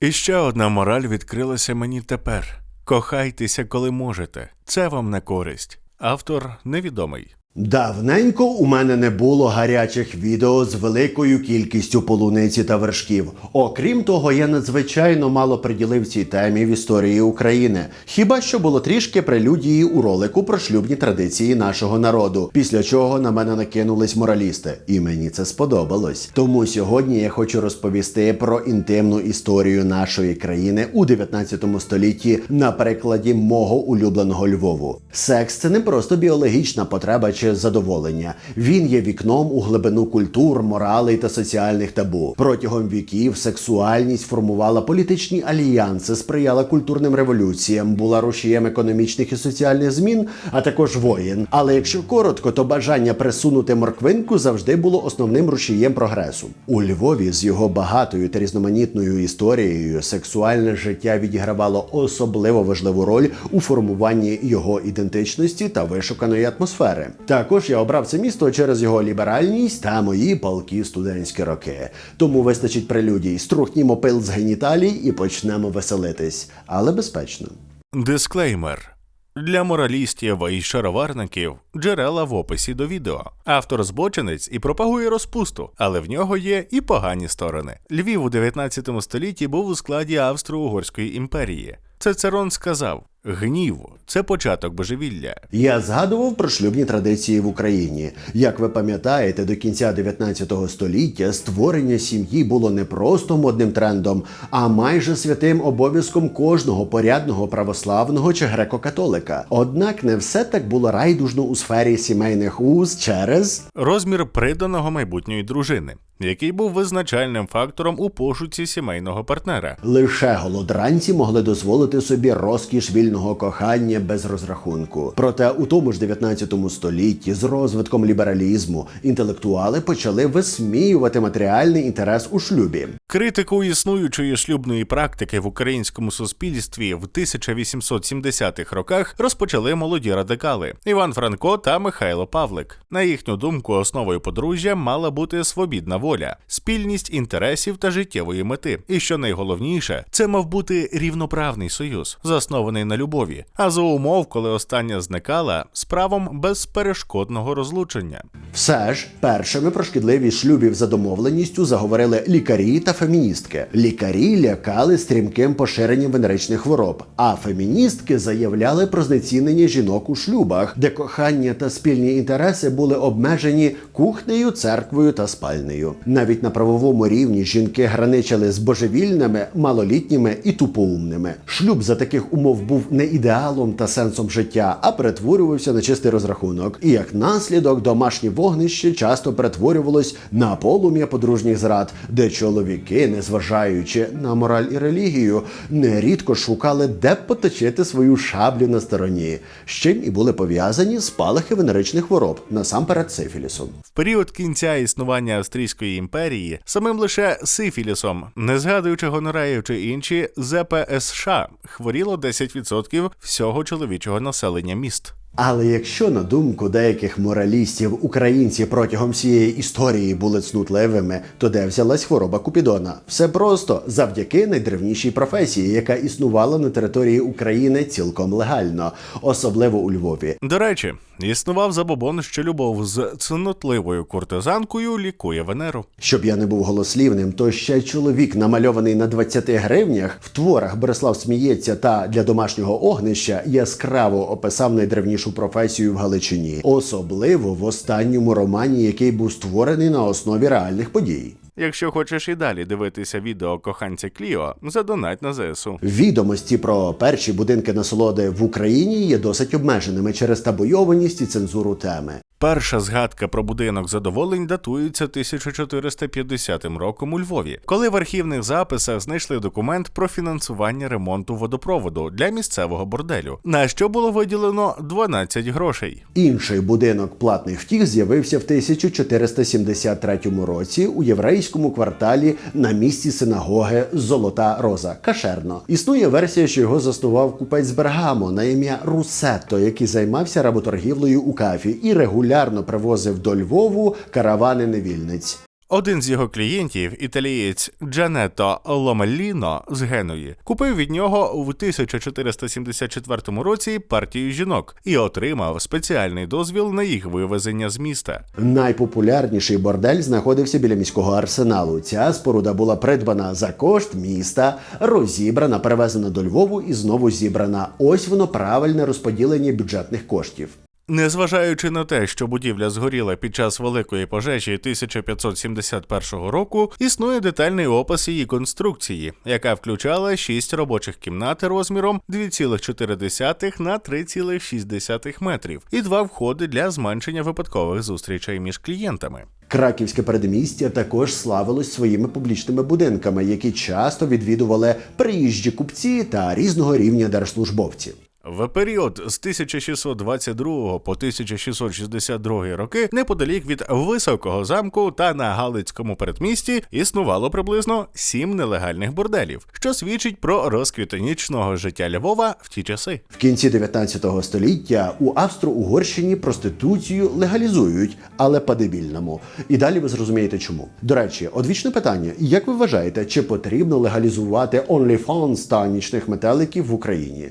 І ще одна мораль відкрилася мені тепер: кохайтеся, коли можете. Це вам на користь. Автор невідомий. Давненько у мене не було гарячих відео з великою кількістю полуниці та вершків. Окрім того, я надзвичайно мало приділив цій темі в історії України. Хіба що було трішки прелюдії у ролику про шлюбні традиції нашого народу, після чого на мене накинулись моралісти, і мені це сподобалось. Тому сьогодні я хочу розповісти про інтимну історію нашої країни у 19 столітті на прикладі мого улюбленого Львову. Секс це не просто біологічна потреба чи задоволення. Він є вікном у глибину культур, моралей та соціальних табу. Протягом віків сексуальність формувала політичні альянси, сприяла культурним революціям, була рушієм економічних і соціальних змін, а також воєн. Але якщо коротко, то бажання присунути морквинку завжди було основним рушієм прогресу. У Львові з його багатою та різноманітною історією сексуальне життя відігравало особливо важливу роль у формуванні його ідентичності та вишуканої атмосфери. Також я обрав це місто через його ліберальність та мої палкі студентські роки. Тому вистачить прелюдій, струхнімо пил з геніталій і почнемо веселитись, але безпечно. Дисклеймер. Для моралістів і шароварників джерела в описі до відео. Автор збочинець і пропагує розпусту, але в нього є і погані сторони. Львів у 19 столітті був у складі Австро-Угорської імперії. Цицерон сказав: гнів це початок божевілля. Я згадував про шлюбні традиції в Україні. Як ви пам'ятаєте, до кінця 19 століття створення сім'ї було не просто модним трендом, а майже святим обов'язком кожного порядного православного чи греко-католика. Однак не все так було райдужно у сфері сімейних уз через Розмір приданого майбутньої дружини, який був визначальним фактором у пошуці сімейного партнера. Лише голодранці могли дозволити собі розкіш вільного кохання без розрахунку. Проте у тому ж 19 столітті з розвитком лібералізму інтелектуали почали висміювати матеріальний інтерес у шлюбі. Критику існуючої шлюбної практики в українському суспільстві в 1870-х роках розпочали молоді радикали Іван Франко та Михайло Павлик. На їхню думку, основою подружжя мала бути свобідна воля, спільність інтересів та життєвої мети. І що найголовніше, це мав бути рівноправний союз, заснований на любові. А за умов, коли остання зникала, з правом безперешкодного розлучення. Все ж першими про шкідливість шлюбів за домовленістю заговорили лікарі та феміністки. Лікарі лякали стрімким поширенням венеричних хвороб, а феміністки заявляли про знецінення жінок у шлюбах, де кохання та спільні інтереси були обмежені кухнею, церквою та спальнею. Навіть на правовому рівні жінки граничили з божевільними, малолітніми і тупоумними. Шлюб за таких умов був не ідеалом та сенсом життя, а перетворювався на чистий розрахунок. І як наслідок домашнє вогнище часто перетворювалось на полум'я подружніх зрад, де чоловіки, незважаючи на мораль і релігію, нерідко шукали, де поточити свою шаблю на стороні, з чим і були пов'язані спалахи венеричних хвороб, насамперед сифілісом. В період кінця існування Австрійської імперії самим лише сифілісом, не згадуючи гонораю чи інші ЗПСШ, хворіло 10% всього чоловічого населення міст. Але якщо на думку деяких моралістів українці протягом всієї історії були цнутливими, то де взялась хвороба Купідона? Все просто завдяки найдревнішій професії, яка існувала на території України цілком легально, особливо у Львові. До речі, існував забобон, що любов з цнотливою куртизанкою лікує Венеру. Щоб я не був голослівним, то ще чоловік, намальований на 20 гривнях, в творах Борислав сміється та для домашнього огнища яскраво описав найдревнішу професію в Галичині, особливо в останньому романі, який був створений на основі реальних подій. Якщо хочеш і далі дивитися відео коханця Кліо, задонать на ЗСУ. Відомості про перші будинки насолоди в Україні є досить обмеженими через табойованість і цензуру теми. Перша згадка про будинок задоволень датується 1450 роком у Львові, коли в архівних записах знайшли документ про фінансування ремонту водопроводу для місцевого борделю, на що було виділено 12 грошей. Інший будинок платних втіх з'явився в 1473 році у єврейському кварталі на місці синагоги Золота Роза Кашерно. Існує версія, що його заснував купець Бергамо на ім'я Русетто, який займався работоргівлею у кафі і регулярно привозив до Львову каравани невільниць. Один з його клієнтів, італієць Джанетто Ломеліно з Генуї, купив від нього у 1474 році партію жінок і отримав спеціальний дозвіл на їх вивезення з міста. Найпопулярніший бордель знаходився біля міського арсеналу. Ця споруда була придбана за кошт міста, розібрана, перевезена до Львову і знову зібрана. Ось воно правильне розподілення бюджетних коштів. Незважаючи на те, що будівля згоріла під час великої пожежі 1571 року, існує детальний опис її конструкції, яка включала шість робочих кімнат розміром 2,4 на 3,6 метрів і два входи для зменшення випадкових зустрічей між клієнтами. Краківське передмістя також славилось своїми публічними будинками, які часто відвідували приїжджі купці та різного рівня держслужбовці. В період з 1622 по 1662 роки неподалік від високого замку та на Галицькому передмісті існувало приблизно сім нелегальних борделів, що свідчить про розквіт нічного життя Львова в ті часи. В кінці 19 століття у Австро-Угорщині проституцію легалізують, але по-дебільному. І далі ви зрозумієте чому. До речі, одвічне питання: як ви вважаєте, чи потрібно легалізувати OnlyFans та нічних метеликів в Україні?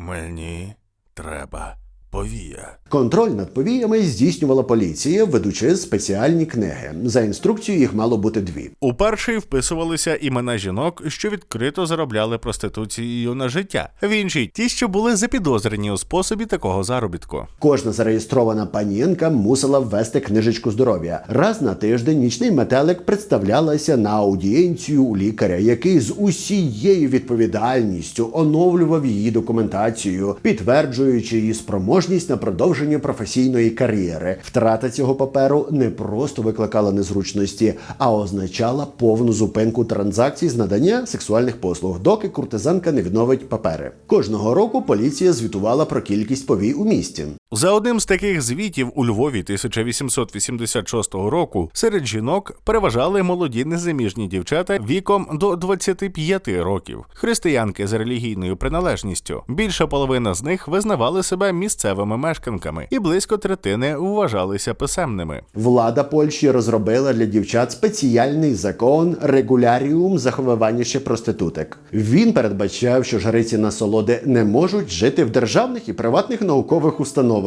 Мені треба повія. Контроль над повіями здійснювала поліція, ведучи спеціальні книги. За інструкцією їх мало бути дві. У перший вписувалися імена жінок, що відкрито заробляли проституцією на життя. В іншій ті, що були запідозрені у способі такого заробітку. Кожна зареєстрована панієнка мусила ввести книжечку здоров'я. Раз на тиждень нічний метелик представлялася на аудієнцію у лікаря, який з усією відповідальністю оновлював її документацію, підтверджуючи її спроможність на продовження професійної кар'єри. Втрата цього паперу не просто викликала незручності, а означала повну зупинку транзакцій з надання сексуальних послуг, доки куртизанка не відновить папери. Кожного року поліція звітувала про кількість повій у місті. За одним з таких звітів у Львові 1886 року серед жінок переважали молоді незаміжні дівчата віком до 25 років, християнки з релігійною приналежністю. Більша половина з них визнавали себе місцевими мешканками, і близько третини вважалися писемними. Влада Польщі розробила для дівчат спеціальний закон регуляріум заховування ще проституток. Він передбачав, що жриці насолоди не можуть жити в державних і приватних наукових установах.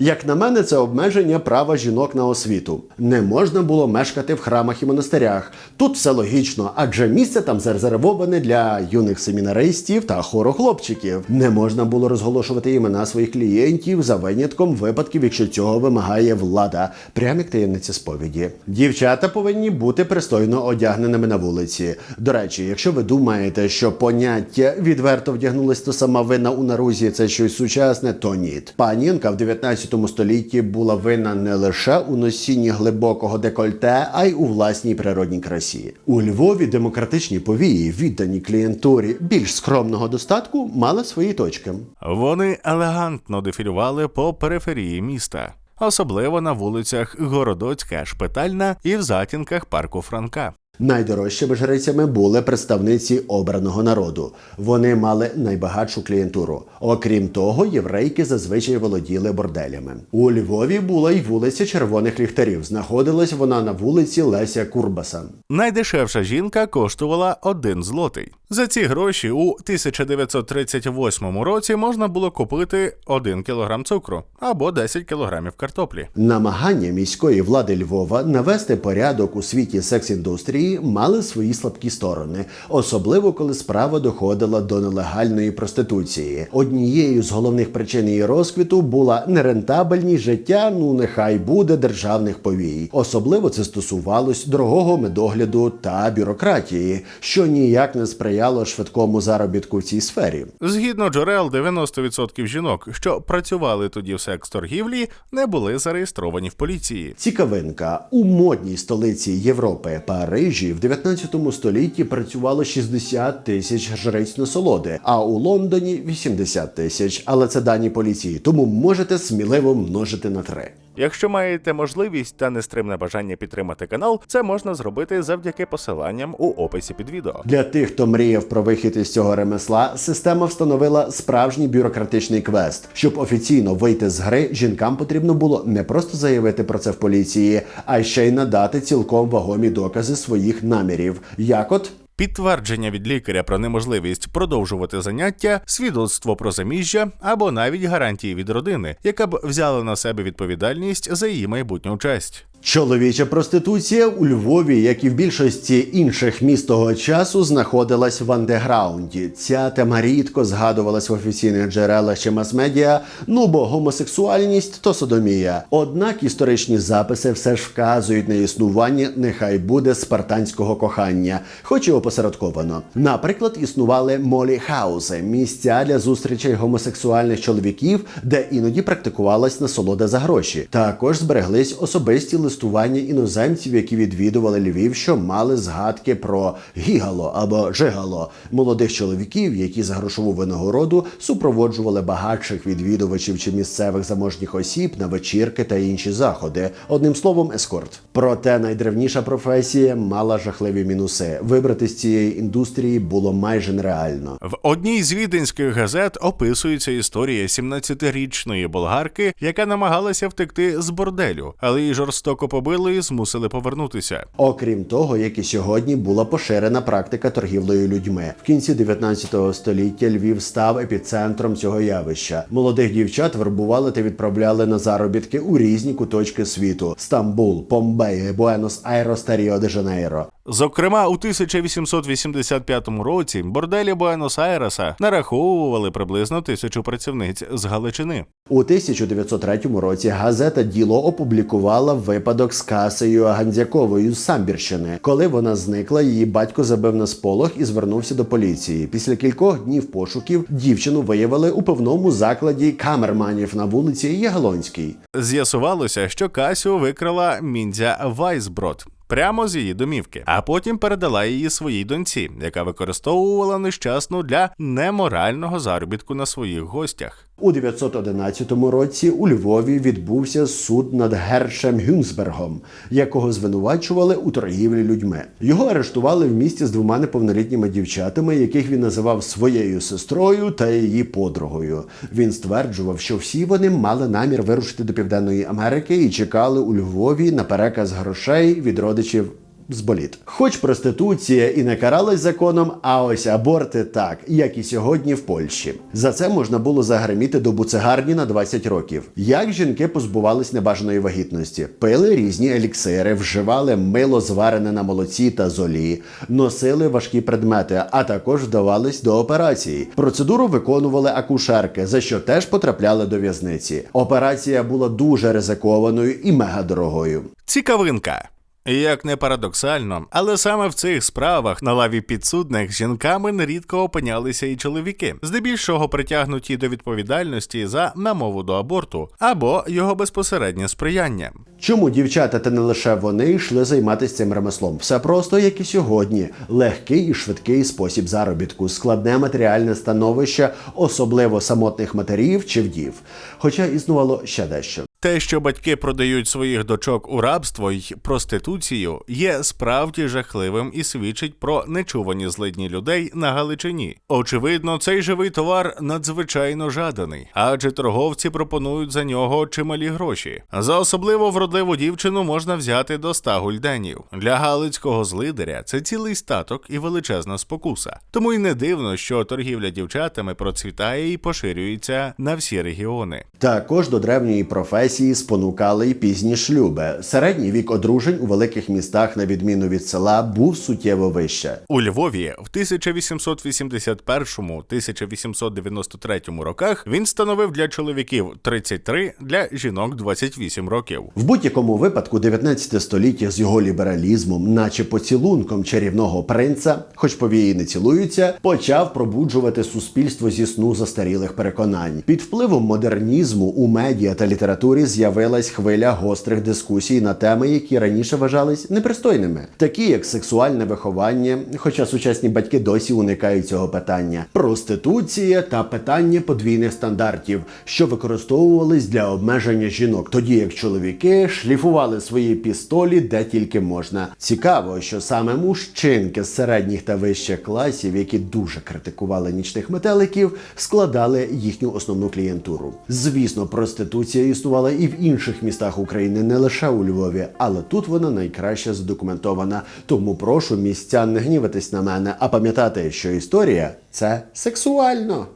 Як на мене, це обмеження права жінок на освіту. Не можна було мешкати в храмах і монастирях. Тут все логічно, адже місце там зарезервоване для юних семінаристів та хорохлопчиків. Не можна було розголошувати імена своїх клієнтів за винятком випадків, якщо цього вимагає влада, прям як таємниця сповіді. Дівчата повинні бути пристойно одягненими на вулиці. До речі, якщо ви думаєте, що поняття відверто вдягнулись то сама вина у нарузі це щось сучасне, то ні. Панінка в 19 столітті була винна не лише у носінні глибокого декольте, а й у власній природній красі. У Львові демократичні повії, віддані клієнтурі більш скромного достатку, мали свої точки. Вони елегантно дефілювали по периферії міста, особливо на вулицях Городоцька, Шпитальна і в затінках парку Франка. Найдорожчими жрицями були представниці обраного народу. Вони мали найбагатшу клієнтуру. Окрім того, єврейки зазвичай володіли борделями. У Львові була й вулиця червоних ліхтарів. Знаходилась вона на вулиці Леся Курбаса. Найдешевша жінка коштувала один злотий. За ці гроші у 1938 році можна було купити 1 кілограм цукру або 10 кілограмів картоплі. Намагання міської влади Львова навести порядок у світі секс-індустрії мали свої слабкі сторони, особливо коли справа доходила до нелегальної проституції. Однією з головних причин її розквіту була нерентабельність життя, ну нехай буде державних повій. Особливо це стосувалось дорогого медогляду та бюрократії, що ніяк не сприяло швидкому заробітку в цій сфері. Згідно джерел, 90% жінок, що працювали тоді в секс-торгівлі, не були зареєстровані в поліції. Цікавинка у модній столиці Європи Парижі в 19 столітті працювало 60 тисяч жрець насолоди, а у Лондоні 80 тисяч. Але це дані поліції, тому можете сміливо множити на три. Якщо маєте можливість та нестримне бажання підтримати канал, це можна зробити завдяки посиланням у описі під відео. Для тих, хто мріяв про вихід із цього ремесла, система встановила справжній бюрократичний квест. Щоб офіційно вийти з гри, жінкам потрібно було не просто заявити про це в поліції, а ще й надати цілком вагомі докази своїх намірів. Як от Підтвердження від лікаря про неможливість продовжувати заняття, свідоцтво про заміжжя або навіть гарантії від родини, яка б взяла на себе відповідальність за її майбутню честь. Чоловіча проституція у Львові, як і в більшості інших міст того часу, знаходилась в андеграунді. Ця тема рідко згадувалась в офіційних джерелах чи мас-медіа, ну бо гомосексуальність то содомія. Однак історичні записи все ж вказують на існування, нехай буде спартанського кохання, хоч і опосередковано. Наприклад, існували молі хауси, місця для зустрічей гомосексуальних чоловіків, де іноді практикувалась насолода за гроші. Також збереглись особисті листування іноземців, які відвідували Львів, що мали згадки про гігало або жигало молодих чоловіків, які за грошову винагороду супроводжували багатших відвідувачів чи місцевих заможніх осіб на вечірки та інші заходи. Одним словом, ескорт. Проте найдревніша професія мала жахливі мінуси. Вибрати з цієї індустрії було майже нереально. В одній з віденських газет описується історія 17-річної болгарки, яка намагалася втекти з борделю, але її жорстоко побили і змусили повернутися. Окрім того, як і сьогодні була поширена практика торгівлею людьми. В кінці 19 століття Львів став епіцентром цього явища. Молодих дівчат вербували та відправляли на заробітки у різні куточки світу: Стамбул, Помбей, Буенос Айрос та Ріо-де-Жанейро. Зокрема, у 1885 році борделі Буенос-Айреса нараховували приблизно тисячу працівниць з Галичини. У 1903 році газета Діло опублікувала випадок з Касею Гандзяковою з Самбірщини. Коли вона зникла, її батько забив на сполох і звернувся до поліції. Після кількох днів пошуків дівчину виявили у певному закладі камерманів на вулиці Ягелонській. З'ясувалося, що Касю викрала міндзя Вайсброд. Прямо з її домівки, а потім передала її своїй доньці, яка використовувала нещасну для неморального заробітку на своїх гостях. У 911 році у Львові відбувся суд над Гершем Гюнсбергом, якого звинувачували у торгівлі людьми. Його арештували в місті з двома неповнолітніми дівчатами, яких він називав своєю сестрою та її подругою. Він стверджував, що всі вони мали намір вирушити до Південної Америки і чекали у Львові на переказ грошей від родичів з боліт. Хоч проституція і не каралась законом, а ось аборти так, як і сьогодні в Польщі. За це можна було загриміти до буцегарні на 20 років. Як жінки позбувались небажаної вагітності, пили різні еліксири, вживали мило зварене на молоці та золі, носили важкі предмети, а також вдавались до операції. Процедуру виконували акушерки, за що теж потрапляли до в'язниці. Операція була дуже ризикованою і мегадорогою. Цікавинка. Як не парадоксально, але саме в цих справах на лаві підсудних жінками нерідко опинялися і чоловіки, здебільшого притягнуті до відповідальності за намову до аборту або його безпосереднє сприяння. Чому дівчата та не лише вони йшли займатися цим ремеслом? Все просто як і сьогодні: легкий і швидкий спосіб заробітку, складне матеріальне становище, особливо самотних матерів чи вдів. Хоча існувало ще дещо. Те, що батьки продають своїх дочок у рабство й проституцію, є справді жахливим і свідчить про нечувані злидні людей на Галичині. Очевидно, цей живий товар надзвичайно жаданий, адже торговці пропонують за нього чималі гроші. За особливо вродливу дівчину можна взяти до 100 гульденів. Для галицького злидаря це цілий статок і величезна спокуса. Тому й не дивно, що торгівля дівчатами процвітає і поширюється на всі регіони. Також до древньої професії спонукали й пізні шлюби. Середній вік одружень у великих містах, на відміну від села, був суттєво вище. У Львові в 1881-1893 роках він становив для чоловіків 33, для жінок 28 років. В будь-якому випадку 19 століття з його лібералізмом, наче поцілунком чарівного принца, хоч повії не цілуються, почав пробуджувати суспільство зі сну застарілих переконань. Під впливом модернізму у медіа та літературі Львові з'явилась хвиля гострих дискусій на теми, які раніше вважались непристойними, такі як сексуальне виховання, хоча сучасні батьки досі уникають цього питання, проституція та питання подвійних стандартів, що використовувались для обмеження жінок, тоді як чоловіки шліфували свої пістолі де тільки можна. Цікаво, що саме мужчинки з середніх та вищих класів, які дуже критикували нічних метеликів, складали їхню основну клієнтуру. Звісно, проституція існувала і в інших містах України, не лише у Львові, але тут вона найкраще задокументована. Тому прошу містян не гніватись на мене, а пам'ятати, що історія це сексуально.